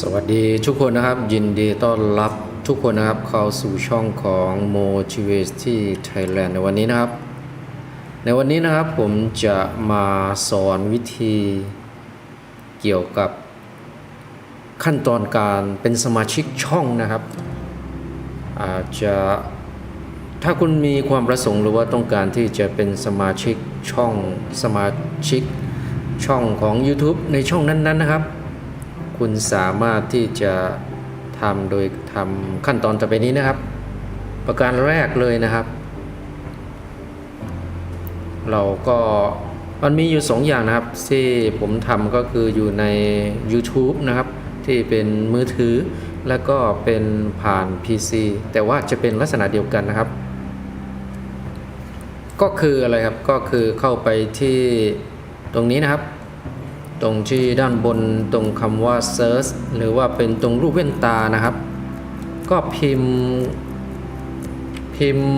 สวัสดีทุกคนนะครับ ยินดีต้อนรับทุกคนนะครับ เข้าสู่ช่องของ Motivate Thailand ในวันนี้นะครับ ในวันนี้นะครับผมจะมาสอนวิธีเกี่ยวกับขั้นตอนการเป็นสมาชิกช่องนะครับ อาจจะถ้าคุณมีความประสงค์หรือว่าต้องการที่จะเป็นสมาชิกช่องสมาชิกช่องของ YouTube ในช่องนั้นๆนะครับ คุณสามารถที่จะทำโดยทำขั้นตอนต่อไปนี้นะครับ ประการแรกเลยนะครับ เราก็มันมีอยู่สองอย่างนะครับ ที่ผมทำก็คืออยู่ใน YouTube นะครับ ที่เป็นมือถือ แล้วก็เป็นผ่าน PC แต่ว่าจะเป็นลักษณะเดียวกันนะครับ ก็คืออะไรครับก็คือเข้าไปที่ตรงนี้นะครับ ตรงที่ด้านบนตรงคำว่า search หรือว่าเป็นตรงรูปแว่นตานะครับ ก็พิมพ์ พิมพ์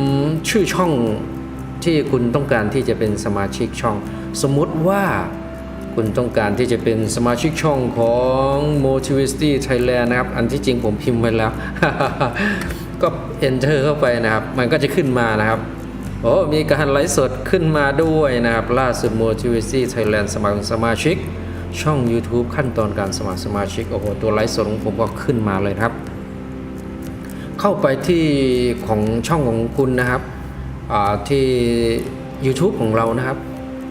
ชื่อช่องที่คุณต้องการที่จะเป็นสมาชิกช่อง สมมุติว่าคุณต้องการที่จะเป็นสมาชิกช่องของ Motivity Thailand นะครับ อันที่จริงผมพิมพ์ไว้แล้ว ก็ enter เข้าไปนะครับ มันก็จะขึ้นมานะครับ โอ้ มีการไลฟ์สดขึ้นมาด้วยนะครับ ล่าสุด Motivity Thailand สมัครสมาชิก ช่อง YouTube ขั้นตอนการสมัครสมาชิก โอ้โห ตัวไลฟ์สดของผมก็ขึ้นมาเลยครับ เข้าไปที่ของช่องของคุณนะครับที่ YouTube ของเรานะครับ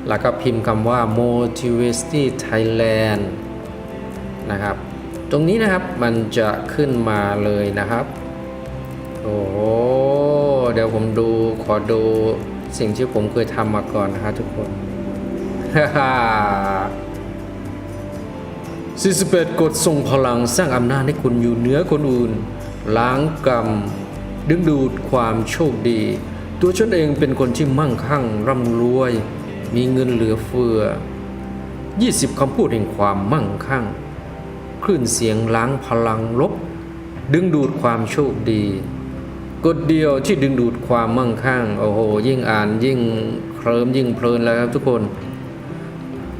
แล้วก็พิมพ์คำว่า Motivity Thailand นะครับ ตรงนี้นะครับมันจะขึ้นมาเลยนะครับ โอ้โห เดี๋ยวผมดูขอดูสิ่งที่ผมเคยทำมาก่อนนะฮะทุกคน 48กฎส่งพลังสร้างอำนาจให้คุณอยู่เหนือคนอื่น ล้างกรรม ดึงดูดความโชคดี ตัวฉันเองเป็นคนที่มั่งคั่งร่ำรวย มีเงินเหลือเฟือ 20 คำพูดแห่งความมั่งคั่ง คลื่นเสียงล้างพลังลบ ดึงดูดความโชคดี กฎเดียวที่ดึงดูดความมั่งคั่ง โอ้โห ยิ่งอ่านยิ่งเคลิ้มยิ่งเพลินแล้วครับทุกคน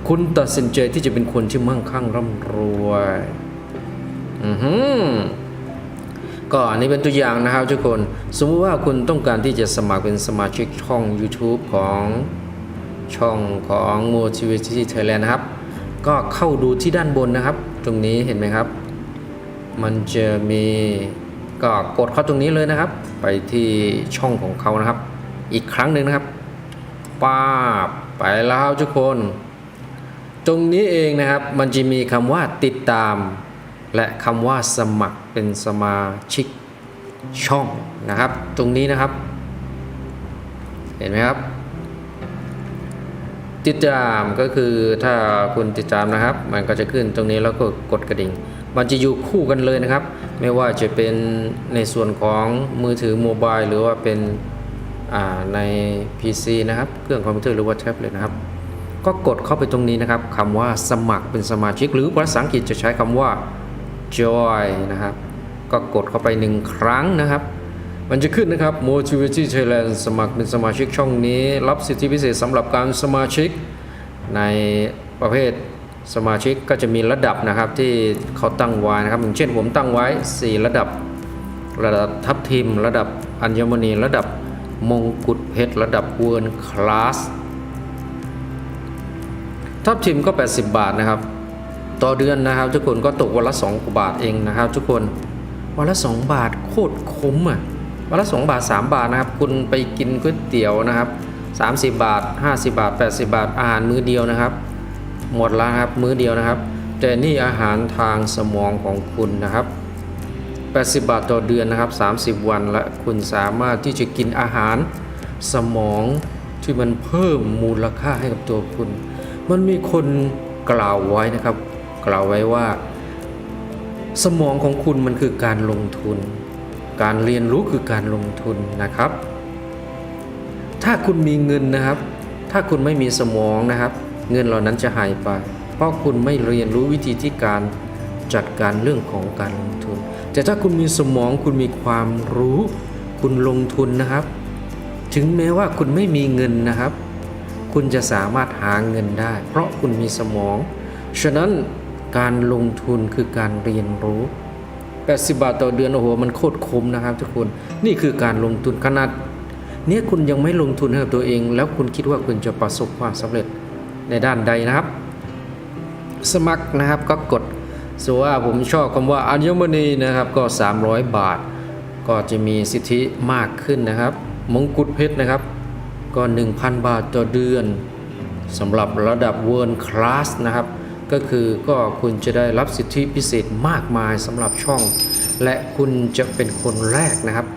คุณตัดสินใจที่จะเป็นคนที่มั่งคั่งร่ำรวยอือหือก็อันนี้เป็นตัวอย่างนะครับทุกคน สมมติว่าคุณต้องการที่จะสมัครเป็นสมาชิกช่อง YouTube ของช่องของ Motivity Thailand นะครับ ก็เข้าดูที่ด้านบนนะครับ ตรงนี้เห็นไหมครับ มันจะมีก็กดเข้าตรงนี้เลยนะครับ ไปที่ช่องของเขานะครับ อีกครั้งหนึ่งนะครับป้าไปแล้วทุกคน ตรงนี้เองนะครับมันจะมีคำว่าติดตาม และคำว่าสมัครเป็นสมาชิกช่องนะครับ ตรงนี้นะครับ เห็นไหมครับ ติดตามก็คือถ้าคุณติดตามนะครับ มันก็จะขึ้นตรงนี้แล้วก็กดกระดิ่ง มันจะอยู่คู่กันเลยนะครับ ไม่ว่าจะเป็นในส่วนของมือถือโมบายหรือว่าเป็นใน PC นะครับ เครื่องคอมพิวเตอร์หรือว่าแท็บเล็ตนะครับ ก็กดเข้าไปตรงนี้นะครับคำว่าสมัครเป็นสมาชิก หรือภาษาอังกฤษจะใช้คำว่า join นะครับ ก็กดเข้าไปหนึ่งครั้งนะครับ มันจะขึ้นนะครับ Motivity Thailand สมัครเป็นสมาชิกช่องนี้ รับสิทธิพิเศษสำหรับการสมาชิกในประเภทสมาชิกก็จะมีระดับนะครับที่เขาตั้งไว้นะครับ อย่างเช่นผมตั้งไว้ 4 ระดับ ระดับทับทิม ระดับอัญมณี ระดับมงกุฎเพชร ระดับเวิร์นคลาส ทับทิมก็ 80 บาทนะครับ ต่อเดือนนะครับ ทุกคนก็ตกวันละ2กว่าบาทเองนะครับ ทุกคนวันละ 2 บาทโคตรคุ้มอะวันละ 2 บาท 3 บาทนะครับ คุณไปกินก๋วยเตี๋ยวนะครับ 30 บาท 50 บาท 80 บาทอาหารมื้อเดียวนะครับ หมดแล้วครับมื้อเดียวนะครับ แต่นี่อาหารทางสมองของคุณนะครับ80 บาทต่อเดือนนะครับ 30 วันและคุณสามารถที่จะกินอาหารสมองที่มันเพิ่มมูลค่าให้กับตัวคุณ มันมีคนกล่าวไว้นะครับ กล่าวไว้ว่า สมองของคุณมันคือการลงทุน การเรียนรู้คือการลงทุนนะครับ ถ้าคุณมีเงินนะครับ ถ้าคุณไม่มีสมองนะครับ เงินเหล่านั้นจะหายไป เพราะคุณไม่เรียนรู้วิธีที่การจัดการเรื่องของการลงทุน แต่ถ้าคุณมีสมองคุณมีความรู้ คุณลงทุนนะครับ ถึงแม้ว่าคุณไม่มีเงินนะครับ คุณจะสามารถหาเงินได้ เพราะคุณมีสมอง ฉะนั้นการลงทุนคือการเรียนรู้ 80 บาทต่อเดือนโอ้โหมันโคตรคุ้มนะครับทุกคนนี่คือการลงทุนขนาดเนี่ยคุณยังไม่ลงทุนให้กับตัวเอง แล้วคุณคิดว่าคุณจะประสบความสำเร็จในด้านใดนะครับ สมัครนะครับก็กดส่วนว่าผมชอบคำว่าอัญมณีนะครับก็ 300 บาท ก็จะมีสิทธิมากขึ้นนะครับ มงกุฎเพชรนะครับ ก็ 1,000 บาทต่อเดือนสำหรับระดับ World Class นะครับ ก็คือก็คุณจะได้รับสิทธิพิเศษมากมายสำหรับช่อง และคุณจะเป็นคนแรกนะครับ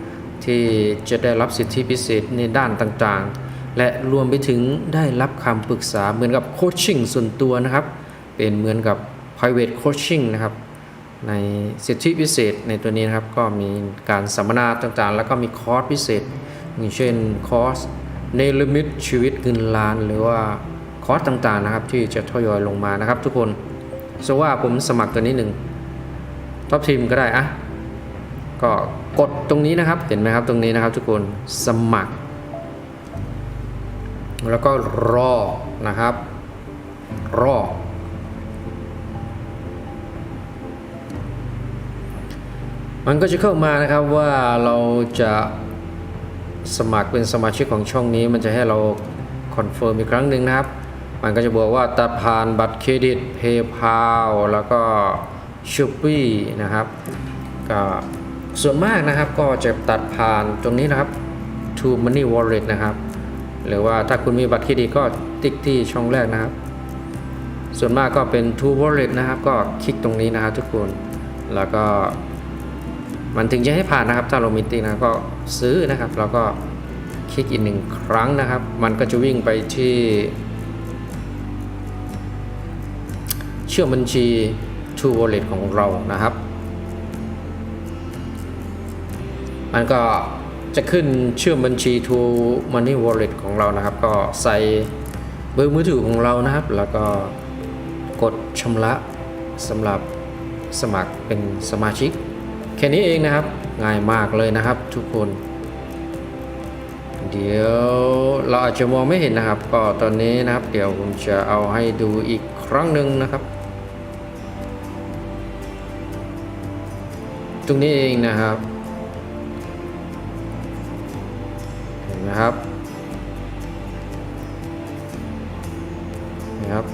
ที่จะได้รับสิทธิพิเศษในด้านต่างๆ และรวมไปถึงได้รับคำปรึกษาเหมือนกับโคชชิ่งส่วนตัวนะครับ เป็นเหมือนกับ private coaching นะครับในสิทธิพิเศษในตัวนี้นะครับ ก็มีการสัมมนาต่างๆ แล้วก็มีคอร์สพิเศษอย่างเช่นคอร์ส ในลิมิตชีวิตเงินล้านหรือว่าคอร์สต่างๆนะครับ ที่จะทยอยลงมานะครับทุกคนสว่าผมสมัครตัวนี้หนึ่งท็อปทีมก็ได้อะก็กดตรงนี้นะครับเห็นไหมครับตรงนี้นะครับทุกคนสมัคร แล้วก็รอนะครับ รอ มันก็จะเข้ามานะครับว่าเราจะ สมัครเป็นสมาชิกของช่องนี้ มันจะให้เราคอนเฟิร์มอีกครั้งหนึ่งนะครับ มันก็จะบอกว่าตัดผ่านบัตรเครดิต PayPal แล้วก็ s h o p e e นะครับก็ส่วนมากนะครับก็จะตัดผ่านตรงนี้นะครับ To Money Wallet นะครับ หรือว่าถ้าคุณมีบัตรเครดิตก็ติ๊กที่ช่องแรกนะครับ ส่วนมากก็เป็น To Wallet นะครับ ก็คลิกตรงนี้นะครับทุกคนแล้วก็ มันถึงจะให้ผ่านนะครับถ้าเรามีติ๊กนะก็ซื้อนะครับ แล้วก็คลิกอีกหนึ่งครั้งนะครับ มันก็จะวิ่งไปที่ เชื่อมบัญชี True Wallet ของเรานะครับ มันก็จะขึ้นเชื่อมบัญชี True Money Wallet ของเรานะครับ ก็ใส่เบอร์มือถือของเรานะครับ แล้วก็กดชำระสำหรับสมัครเป็นสมาชิก แค่นี้เองนะครับ ง่ายมากเลยนะครับทุกคน เดี๋ยวเราอาจจะมองไม่เห็นนะครับ ก็ตอนนี้นะครับ เดี๋ยวผมจะเอาให้ดูอีกครั้งหนึ่งนะครับ ตรงนี้เองนะครับ เห็นไหมครับนะครับ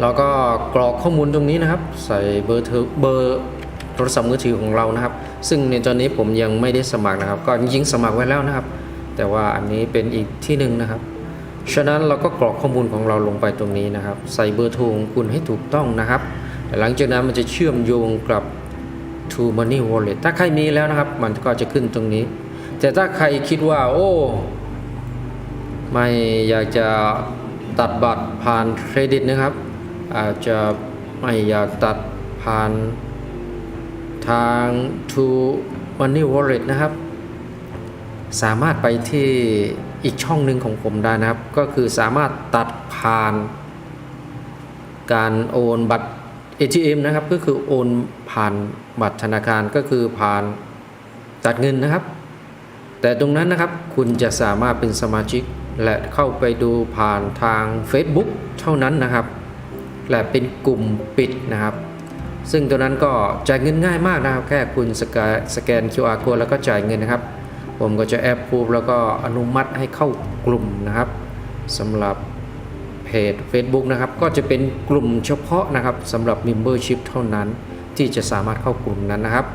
เราก็กรอกข้อมูลตรงนี้นะครับ ใส่เบอร์เธอเบอร์โทรศัพท์มือถือของเรานะครับ ซึ่งในตอนนี้ผมยังไม่ได้สมัครนะครับ ก็ยิงสมัครไว้แล้วนะครับ แต่ว่าอันนี้เป็นอีกที่หนึ่งนะครับฉะนั้นเราก็กรอกข้อมูลของเราลงไปตรงนี้นะครับ ใส่เบอร์โทรของคุณให้ถูกต้องนะครับหลังจากนั้นมันจะเชื่อมโยงกับ True Money Wallet ถ้าใครมีแล้วนะครับ มันก็จะขึ้นตรงนี้ แต่ถ้าใครคิดว่า โอ้ไม่อยากจะตัดบัตรผ่านเครดิตนะครับ อาจจะไม่อยากตัดผ่านทาง True Money Wallet นะครับ สามารถไปที่อีกช่องหนึ่งของผมได้นะครับ ก็คือสามารถตัดผ่านการโอนบัตร ATM นะครับ ก็คือโอนผ่านบัตรธนาคารก็คือผ่านตัดเงินนะครับ แต่ตรงนั้นนะครับคุณจะสามารถเป็นสมาชิก และเข้าไปดูผ่านทาง Facebook เท่านั้นนะครับ และเป็นกลุ่มปิดนะครับ ซึ่งตัวนั้นก็จ่ายเงินง่ายมากนะครับ แค่คุณสแกนสแกน QR code แล้วก็จ่ายเงินนะครับ ผมก็จะแอปพูบแล้วก็อนุมัติให้เข้ากลุ่มนะครับสำหรับเพจ Facebook นะครับ ก็จะเป็นกลุ่มเฉพาะนะครับสำหรับ Membership เท่านั้นที่จะสามารถเข้ากลุ่มนั้นนะครับ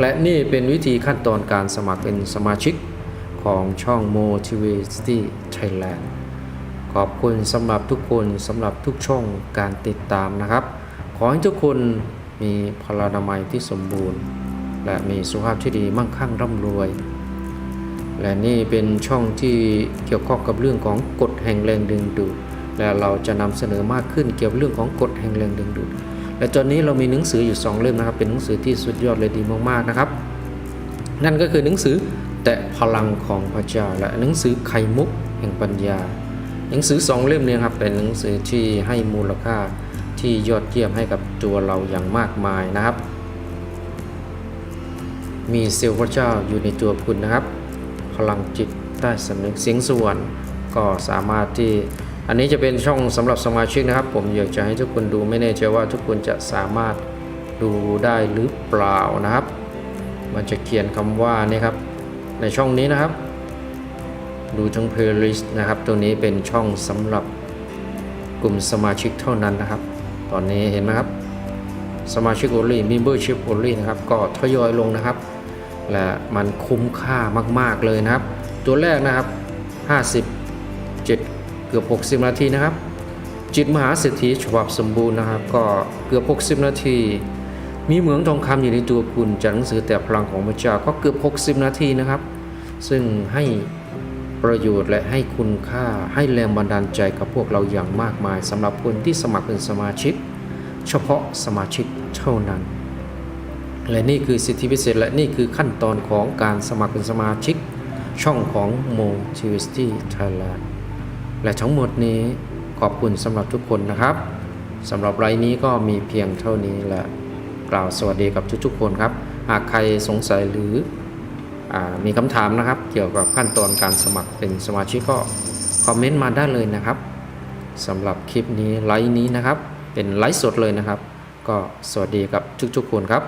และนี่เป็นวิธีขั้นตอนการสมัครเป็นสมาชิกของช่อง Motivity Thailand ขอบคุณสำหรับทุกคนสำหรับทุกช่องการติดตามนะครับ ขอให้ทุกคนมีพลานามัยที่สมบูรณ์ และมีสุขภาพที่ดีมั่งคั่งร่ำรวย และนี่เป็นช่องที่เกี่ยวข้องกับเรื่องของกฎแห่งแรงดึงดูดและเราจะนำเสนอมากขึ้นเกี่ยวกับเรื่องของกฎแห่งแรงดึงดูดและตอนนี้เรามีหนังสืออยู่ 2 เล่มนะครับ เป็นหนังสือที่สุดยอดเลยดีมากๆนะครับ นั่นก็คือหนังสือแต่พลังของพระเจ้าและหนังสือไขมุกแห่งปัญญา หนังสือสองเล่มนี้ครับเป็นหนังสือที่ให้มูลค่าที่ยอดเยี่ยมให้กับตัวเราอย่างมากมายนะครับ มีเซลล์พระเจ้าอยู่ในตัวคุณนะครับ พลังจิตใต้สำนึกเสียงสวรรค์ก็สามารถที่อันนี้จะเป็นช่องสำหรับสมาชิกนะครับ ผมอยากจะให้ทุกคนดูไม่แน่ใจว่าทุกคนจะสามารถดูได้หรือเปล่านะครับ มันจะเขียนคำว่านี่ครับในช่องนี้นะครับ ดูทั้ง playlist นะครับ ตัวนี้เป็นช่องสำหรับกลุ่มสมาชิกเท่านั้นนะครับ ตอนนี้เห็นไหมครับ สมาชิก only membership only นะครับ ก็ทยอยลงนะครับ และมันคุ้มค่ามาก ๆ เลยนะครับ ตัวแรกนะครับ 57 เกือบ 60 นาทีนะครับ จิตมหาเศรษฐีฉบับสมบูรณ์นะครับ ก็เกือบ 60 นาทีมีเหมืองทองคำอยู่ในตัวคุณจากหนังสือแต่พลังของพระเจ้าก็เกือบ 60 นาทีนะครับ ซึ่งให้ ประโยชน์และให้คุณค่าให้แรงบันดาลใจกับพวกเราอย่างมากมายสำหรับคนที่สมัครเป็นสมาชิก เฉพาะสมาชิกเท่านั้น และนี่คือสิทธิพิเศษและนี่คือขั้นตอนของการสมัครเป็นสมาชิก ช่องของ Motivity Thailand และทั้งหมดนี้ขอบคุณสำหรับทุกคนนะครับสำหรับไลน์นี้ก็มีเพียงเท่านี้และกล่าวสวัสดีกับทุกๆคนครับ หากใครสงสัยหรือ มีคำถามนะครับ เกี่ยวกับขั้นตอนการสมัครเป็นสมาชิกก็คอมเมนต์มาได้เลยนะครับสำหรับคลิปนี้ไลน์นี้นะครับ เป็นไลฟ์สดเลยนะครับ ก็สวัสดีกับทุกๆคนครับ